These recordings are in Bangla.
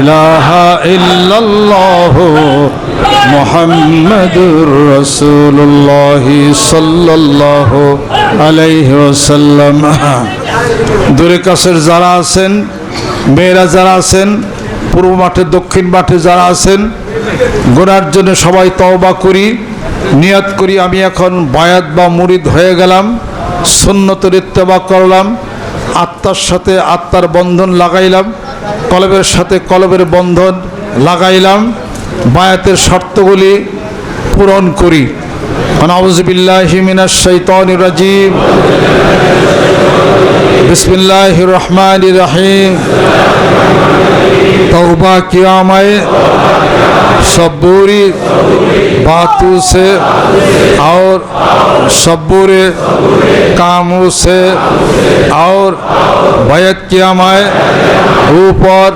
ইলাহা ইল্লাল্লাহ মুহাম্মাদুর রাসূলুল্লাহ সাল্লাল্লাহু আলাইহি ওয়াসাল্লাম। দূরে কাছের যারা আছেন, মেয়েরা যারা আছেন, পূর্ব মাঠে, দক্ষিণ মাঠে যারা আছেন গোনার জন্য সবাই তওবা করি, নিয়াত করি। আমি এখন বায়াত বা মুরিদ হয়ে গেলাম, সুন্নতের ইত্তেবা করলাম, আত্মার সাথে আত্মার বন্ধন লাগাইলাম। কলবের সাথে কলবের বন্ধন লাগাইলাম বায়াতের শর্তগুলি পূরণ করি। আনাউজবিল্লাহিমিনা রাজীব বিসমিল্লাহ রহমান রাহিম। तौबा किया मैं, सबूरी बातों से और सबूरे कामों से और बैत किया मैं। ऊपर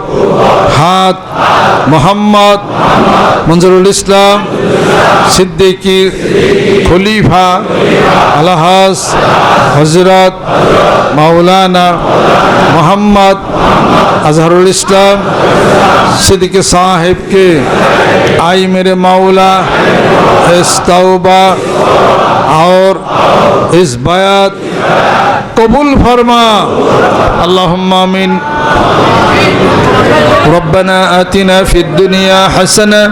हाथ मोहम्मद मंजरुल इस्लाम सिद्दीकी खलीफा अलहस हज़रत मौलाना मोहम्मद আজহারুল ইসলাম সিদ্দিক সাহেবকে आई मेरे मौला इस तौबा और इस बयात कबूल फरमा अल्लाहुम्मा आमीन ربنا آتنا في الدنيا حسنة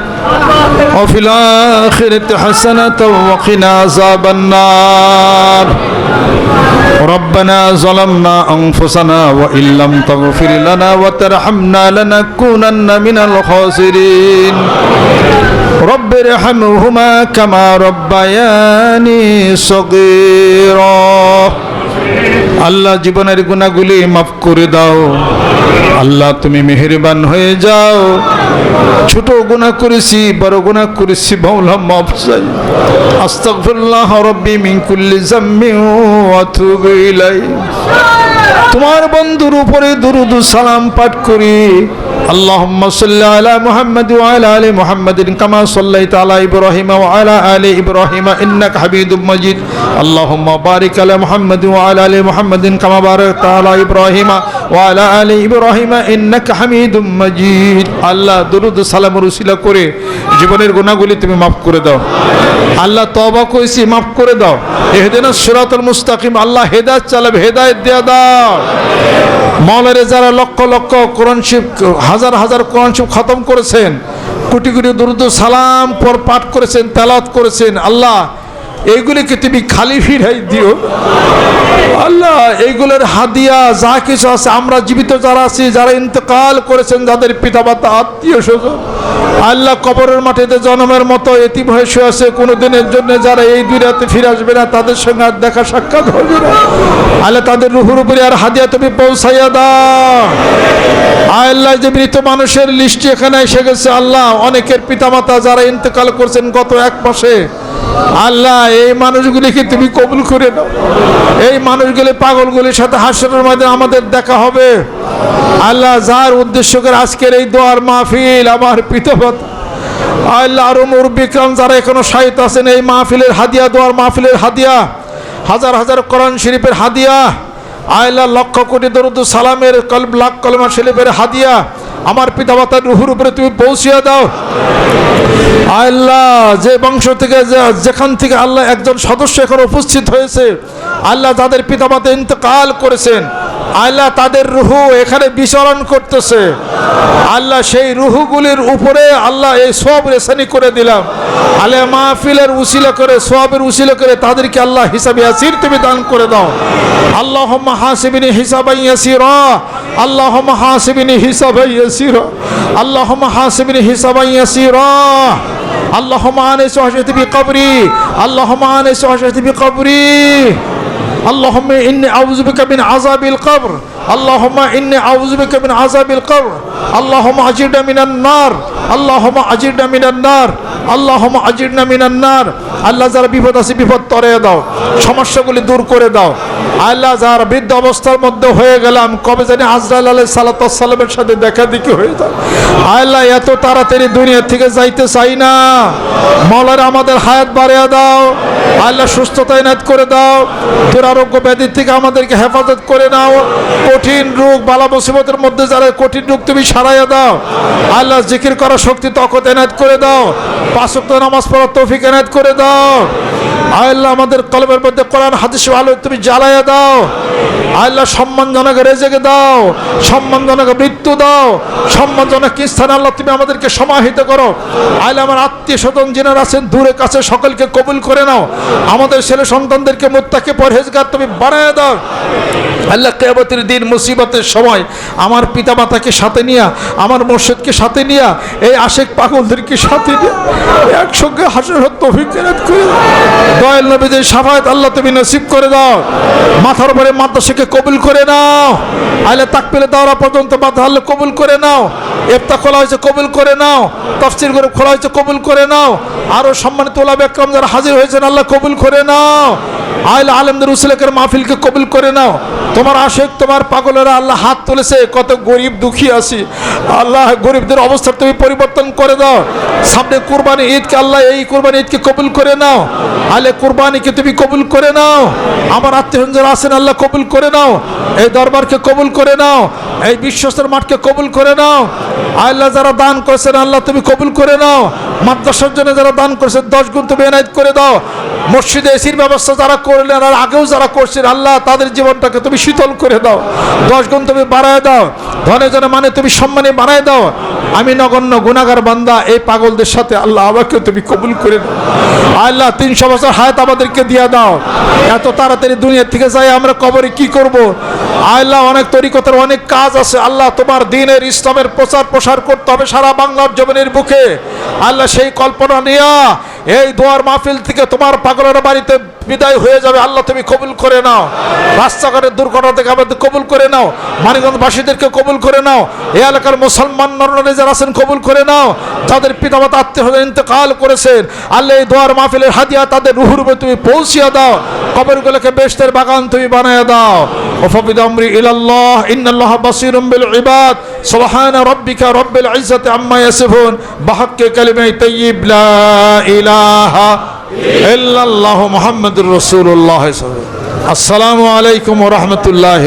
وفي الآخرة حسنة وقنا عذاب النار ربنا ظلمنا أنفسنا وإن لم تغفر لنا وترحمنا لنكونن من الخاسرين رب ارحمهما كما ربياني صغيرا আল্লাহ জীবনের গুণাগুলি মাফ করে দাও আল্লাহ, তুমি মেহেরবান হয়ে যাও। ছোট গুণা করেছি, বড় গুণা করেছি তোমার বন্ধুর উপরে দুরুদ সালাম পাঠ করি। اللهم صل على محمد وعلى ال محمد كما صليت على ابراهيم وعلى ال ابراهيم انك حميد مجيد اللهم بارك على محمد وعلى ال محمد كما باركت على ابراهيم وعلى ال ابراهيم انك حميد مجيد আল্লাহ দরুদ সালাম রসিলা করে জীবনের গুণাগুলি তুমি মাফ করে দাও আল্লাহ তবা কইছি মাফ করে দাও এহদিনা সিরাতুল মুস্তাকিম আল্লাহ হেদায়েত চালাবে হেদায়েত দেয়া দাও মৌলারে যারা লক্ষ লক্ষ কোরআন শিব হাজার হাজার কোরআন শিব খতম করেছেন। কোটি কোটি দুরুদ সালাম পর পাঠ করেছেন তেলাত করেছেন। আল্লাহ, এইগুলিকে তুমি খালি ফিরাই দিও। আল্লাহ, এইগুলোর হাদিয়া যা কিছু আছে, আমরা জীবিত যারা আছি, যারা ইন্তকাল করেছেন, যাদের পিতামাতা আত্মীয় স্বজন আল্লাহ কবরের মাটিতে জনমের মতো এতিম হয়ে আছে কোনো দিনের জন্য যারা এই দুই রাতে ফিরে আসবে না, তাদের সঙ্গে আর দেখা সাক্ষাৎ হবে না। আল্লাহ তাদের রুহুর উপরে আর হাদিয়া তুমি পৌঁছাইয়া দাও। আল্লাহ, যে মৃত মানুষের লিস্ট এখানে এসে গেছে, আল্লাহ, অনেকের পিতামাতা যারা ইন্তকাল করছেন গত এক মাসে, আল্লাহ, এই মানুষগুলিকে তুমি কবুল করে দাও এই মানুষগুলি পাগলগুলির সাথে হাসরের মধ্যে আমাদের দেখা হবে। আল্লাহ, যার উদ্দেশ্য করে আজকের এই দোয়ার মাহফিল আমার পিতামাতা আল্লাহ আরও মুরব্বিকরাম যারা এখনও সাহিত্য আছেন, এই মাহফিলের হাদিয়া, দোয়ার মাহফিলের হাদিয়া, হাজার হাজার কোরআন শরীফের হাদিয়া, আল্লাহ লক্ষ কোটি দরুদ সালামের কলব, লাখ কলমা শরীফের হাদিয়া, আমার পিতামাতার রুহুর উপরে তুমি পৌঁছিয়ে দাও। আল্লাহ যে বংশ থেকে যেখান থেকে আল্লাহ একজন সদস্য এখন উপস্থিত হয়েছে, আল্লাহ তাদের পিতা পিতামাতা ইন্তকাল করেছেন আল্লাহ তাদের রুহু এখানে বিচরণ করতেছে আল্লাহ সেই রুহুগুলির উপরে আল্লাহ এই সব রেসানি করে দিলাম আল্লাহ মাহফিলের উসিলা করে সবের উসিলা করে তাদেরকে আল্লাহ হিসাবে আসির তুমি দান করে দাও আল্লাহ হাসিবিনী হিসাবাই ইয়াসির আল্লাহ হাসিবিনী হিসাবাই ইয়াসির আল্লাহ হাসিবিনী হিসাবাই ইয়াসির اللهم انس وحشتي بقبري اللهم انس وحشتي بقبري اللهم اني اعوذ بك من عذاب القبر اللهم اني اعوذ بك من عذاب القبر اللهم اجرنا من النار اللهم اجرنا من النار আল্লাহ আজিরনা মিনান্নার আল্লাহ যারা বিপদ আছে, বিপদ তরে দাও। সমস্যাগুলি দূর করে দাও। আল্লাহ যার বৃদ্ধ অবস্থার মধ্যে হয়ে গেলাম, কবে জানি আজরাইল আলাই সালাতামের সাথে দেখা দেখি হয়ে যায়। আল্লাহ এত তাড়াতাড়ি দুনিয়া থেকে যাইতে চাই না। মলার আমাদের হায়াত বাড়িয়ে দাও। আল্লাহ সুস্থতা এনায়ত করে দাও। দুরারোগ্য ব্যাধির থেকে আমাদেরকে হেফাজত করে নাও। কঠিন রোগ, বালা মুসিবতের মধ্যে যারা কঠিন রোগ তুমি সারাইয়া দাও। আল্লাহ জিকির করার শক্তি, তকত এনায়ত করে দাও। পাঁচক্ত নামাজ পড়ার তৌফিক এনায়ত করে দাও। আল্লাহ আমাদের কলমের মধ্যে কোরআন, হাদিস আলো তুমি জ্বালাইয়া দাও। আল্লাহ সম্মানজনক রেজেকে দাও, সম্মানজনক মৃত্যু দাও, সম্মানজনক স্থানে আল্লাহ তুমি আমাদেরকে সমাহিত করো। আল্লাহ আমার আত্মীয় স্বজন যিনারা আছেন, দূরে কাছে সকলকে কবুল করে নাও। আমাদের ছেলে সন্তানদেরকে মোত্তাকে পরহেজগার তুমি বাড়ায় দাও। আল্লাহ কেয়াবতের দিন মুসিবতের সময় আমার পিতামাতাকে সাথে নিয়া, আমার মোর্শেদকে সাথে নিয়া, এই আশেক পাগলদেরকে সাথে নিয়ে একসঙ্গে হাসির হত্য অভিজ্ঞাত করে। দয়াল নবীদের সাফায়াত আল্লাহ তুমি নসিব করে দাও। মাথার উপরে মাদ্রাসাকে কবুল করে নাও। আইলে তাক পেলে দেওয়া পর্যন্ত মাথা আল্লাহ কবুল করে নাও। এফতা খোলা হয়েছে কবুল করে নাও। তফসির করে খোলা হয়েছে কবুল করে নাও। আরও সম্মানিত ওলাম একরম যারা হাজির হয়েছেন, আল্লাহ কবুল করে নাও। আইল আলমদের উসলেকের মাহফিলকে কবুল করে নাও। তোমার আশেক, তোমার পাগলেরা আল্লাহ হাত তুলেছে, কত গরিব দুঃখী আছি। আল্লাহ গরিবদের অবস্থা তুমি পরিবর্তন করে দাও। সামনে কুরবানি ঈদকে আল্লাহ এই কুরবানি ঈদকে কবুল করে নাও। আলে কুরবানিকে তুমি কবুল করে নাও। আমার আত্মীয় যারা আছেন, আল্লাহ কবুল করে নাও। এই দরবারকে কবুল করে নাও। এই বিশ্বস্তর মাঠকে কবুল করে নাও। আল্লাহ যারা দান করেছেন, আল্লাহ তুমি কবুল করে নাও। মাদ্রাসার জন্য যারা দান করেছেন, দশ গুণ তুমি এনায়ত করে দাও। মসজিদে এসির ব্যবস্থা যারা করলেন আর আগেও যারা করছেন, আল্লাহ তাদের জীবনটাকে তুমি শীতল করে দাও, দশ গুণ তুমি বাড়ায় দাও, ধনে জনে মানে তুমি সম্মানে বানায় দাও। আমি নগণ্য গুণাগার বান্দা, এই পাগলদের সাথে আল্লাহ আমাকে তুমি কবুল করে আল্লাহ তিনশো বছর হায়াত আমাদেরকে দিয়ে দাও। এত তাড়াতাড়ি দুনিয়া থেকে যাই, আমরা কবরে কি করব? আল্লাহ অনেক তরিকতার অনেক কাজ আছে। আল্লাহ তোমার দিনের ইসলামের প্রচার প্রসার করতে হবে সারা বাংলার জমিনের বুকে। আল্লাহ সেই কল্পনা নিয়া এই দোয়ার মাহফিল থেকে তোমার পাগলের বাড়িতে বিদায় হয়ে যাবে। আল্লাহ তুমি কবুল করে নাও। রাস্তাঘাটের দুর্ঘটনা থেকে আমাদের কবুল করে নাও। মানিগঞ্জবাসীদেরকে কবুল করে নাও। এ এলাকার মুসলমান নরনারী যারা আছেন, কবুল করে নাও। যাদের পিতামাতা আত্মীয় ইন্তকাল করেছেন, আল্লাহ এই দোয়ার মাহফিলের হাদিয়া তাদের রুহুর তুমি পৌঁছিয়ে দাও। কবরগুলোকে বেশতের বাগান তুমি বানিয়ে দাও। ওফবিদ الى ইলাল্লাহ ان الله بصير بالعباد سبحان ربك رب العزه عما يصفون بحق كلمه طيب لا اله ইলাহা ইল্লাল্লাহু মুহাম্মাদুর রাসূলুল্লাহ সাল্লাল্লাহু আসসালামু আলাইকুম ওয়া রাহমাতুল্লাহি